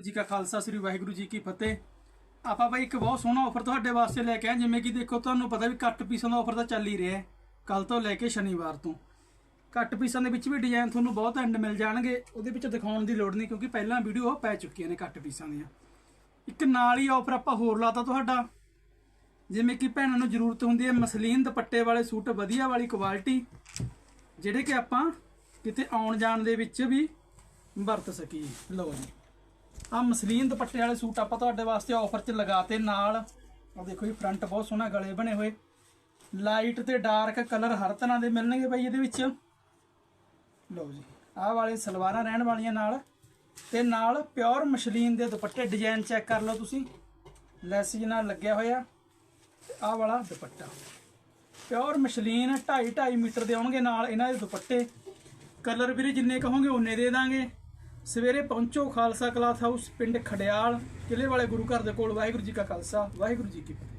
ਜੀ ਕਾ ਖਾਲਸਾ, ਸ੍ਰੀ ਵਾਹਿਗੁਰੂ ਜੀ ਕੀ ਫਤਿਹ। ਆਪਾਂ ਬਾਈ ਇੱਕ ਬਹੁਤ ਸੋਹਣਾ ਆਫਰ ਤੁਹਾਡੇ ਵਾਸਤੇ ਲੈ ਕੇ ਆਏ, ਜਿਵੇਂ ਕਿ ਦੇਖੋ, ਤੁਹਾਨੂੰ ਪਤਾ ਵੀ ਕੱਟ ਪੀਸਾਂ ਦਾ ਆਫਰ ਤਾਂ ਚੱਲ ਹੀ ਰਿਹਾ ਹੈ ਕੱਲ ਤੋਂ ਲੈ ਕੇ ਸ਼ਨੀਵਾਰ ਤੋਂ। ਕੱਟ ਪੀਸਾਂ ਦੇ ਵਿੱਚ ਵੀ ਡਿਜ਼ਾਈਨ ਤੁਹਾਨੂੰ ਬਹੁਤ ਐਂਡ ਮਿਲ ਜਾਣਗੇ, ਉਹਦੇ ਵਿੱਚ ਦਿਖਾਉਣ ਦੀ ਲੋੜ ਨਹੀਂ, ਕਿਉਂਕਿ ਪਹਿਲਾਂ ਵੀਡੀਓ ਪੈ ਚੁੱਕੀਆਂ ਨੇ ਕੱਟ ਪੀਸਾਂ ਦੀਆਂ। ਇੱਕ ਨਾਲ ਹੀ ਆਫਰ ਆਪਾਂ ਹੋਰ ਲਾਤਾ ਤੁਹਾਡਾ, ਜਿਵੇਂ ਕਿ ਭੈਣਾਂ ਨੂੰ ਜ਼ਰੂਰਤ ਹੁੰਦੀ ਹੈ ਮਸਲੀਨ ਦੁਪੱਟੇ ਵਾਲੇ ਸੂਟ, ਵਧੀਆ ਵਾਲੀ ਕੁਆਲਿਟੀ ਜਿਹੜੇ ਕਿ ਆਪਾਂ ਕਿਤੇ ਆਉਣ ਜਾਣ ਦੇ ਵਿੱਚ ਵੀ ਵਰਤ ਸਕੀਏ। ਲਓ ਜੀ। ਆ ਮਸਲੀਨ ਦੁਪੱਟੇ ਵਾਲੇ ਸੂਟ ਆਪਾਂ ਤੁਹਾਡੇ ਵਾਸਤੇ ਆਫਰ 'ਚ ਲਗਾਤੇ ਨਾਲ। ਆ ਦੇਖੋ ਜੀ ਫਰੰਟ ਬਹੁਤ ਸੋਹਣਾ ਗਲੇ ਬਣੇ ਹੋਏ। ਲਾਈਟ ਤੇ ਡਾਰਕ ਕਲਰ ਹਰ ਤਰ੍ਹਾਂ ਦੇ ਮਿਲਣਗੇ ਬਾਈ ਇਹਦੇ ਵਿੱਚ। ਲਓ ਜੀ, ਆਹ ਵਾਲੇ ਸਲਵਾਰਾਂ ਰਹਿਣ ਵਾਲੀਆਂ ਨਾਲ। ਤੇ ਨਾਲ ਪਿਓਰ ਮਸ਼ਲੀਨ ਦੇ ਦੁਪੱਟੇ ਡਿਜ਼ਾਈਨ ਚੈੱਕ ਕਰ ਲਓ ਤੁਸੀਂ। ਲੈਸਿਜ ਨਾਲ ਲੱਗਿਆ ਹੋਇਆ। ਆਹ ਵਾਲਾ ਦੁਪੱਟਾ। ਪਿਓਰ ਮਸ਼ਲੀਨ 2.5 2.5 ਮੀਟਰ ਦੇ ਆਉਣਗੇ ਨਾਲ ਇਹਨਾਂ ਦੇ ਦੁਪੱਟੇ। ਕਲਰ ਵੀਰੇ ਜਿੰਨੇ ਕਹੋਗੇ ਉਨੇ ਦੇ ਦਾਂਗੇ। ਸਵੇਰੇ ਪਹੁੰਚੋ ਖਾਲਸਾ ਕਲਾਥ ਹਾਊਸ, ਪਿੰਡ ਖੜਿਆਲ ਕਿਲੇ ਵਾਲੇ ਗੁਰੂ ਘਰ ਦੇ ਕੋਲ, ਵਾਹਿਗੁਰੂ ਜੀ ਕਾ ਖਾਲਸਾ, ਵਾਹਿਗੁਰੂ ਜੀ ਕੀ ਫਤਿਹ।